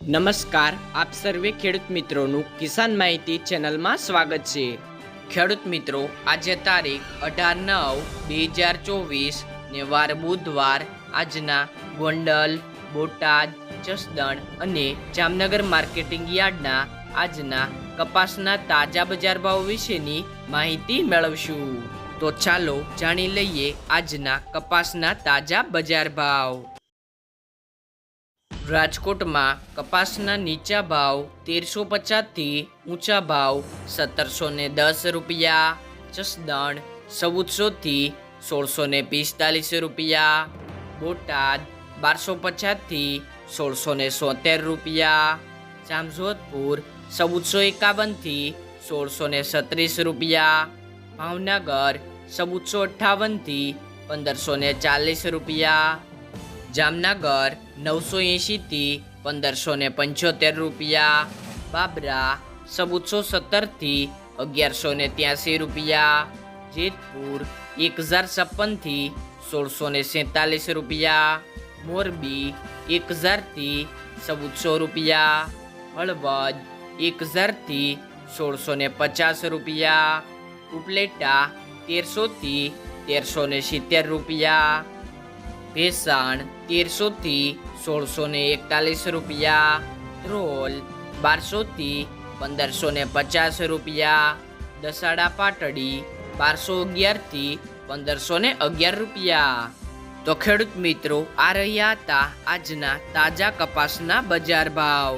નમસ્કાર, આપ સર્વે ખેડૂત મિત્રોનું કિસાન માહિતી ચેનલમાં સ્વાગત છે. ખેડૂત મિત્રો, આજે તારીખ અઢાર નવ બે હજાર ચોવીસ ને વાર બુધવાર આજના ગોંડલ, બોટાદ, જસદણ અને જામનગર માર્કેટિંગ યાર્ડના આજના કપાસના તાજા બજાર ભાવ વિશેની માહિતી મેળવશું. તો ચાલો જાણી લઈએ આજના કપાસના તાજા બજાર ભાવ. રાજકોટમાં કપાસના નીચા ભાવ તેરસો પચાસથી ઊંચા ભાવ સત્તરસો ને દસ રૂપિયા જસદણ ચૌદસોથી સોળસો ને પિસ્તાલીસ રૂપિયા, બોટાદ બારસો પચાસથી સોળસો ને સોતેર રૂપિયા, જામજોધપુર ચૌદસો એકાવનથી સોળસો ને સત્રીસ રૂપિયા, ભાવનગર ચૌદસો અઠ્ઠાવનથી પંદરસો ને ચાલીસ રૂપિયા જામનગર, નવસો એંશીથી પંદરસો ને પંચોતેર રૂપિયા. બાબરા, ચૌદસો સત્તરથી અગિયારસો ને ત્યાસી રૂપિયા. જેતપુર એક હજાર છપ્પનથી સોળસો ને સેતાલીસ રૂપિયા. મોરબી એક હજારથી ચૌદસો રૂપિયા. હળવદ એક હજારથી સોળસો ને પચાસ રૂપિયા. ઉપલેટા, તેરસોથી તેરસો ને સિત્તેર રૂપિયા. ભેસાણ તેરસોથી સોળસો ને એકતાલીસ રૂપિયા ધ્રોલ બારસોથી પંદરસો ને પચાસ રૂપિયા, દસાડા પાટડી બારસો અગિયારથી પંદરસો ને અગિયાર રૂપિયા. તો ખેડૂત મિત્રો, આ રહ્યા હતા આજના તાજા કપાસના બજાર ભાવ.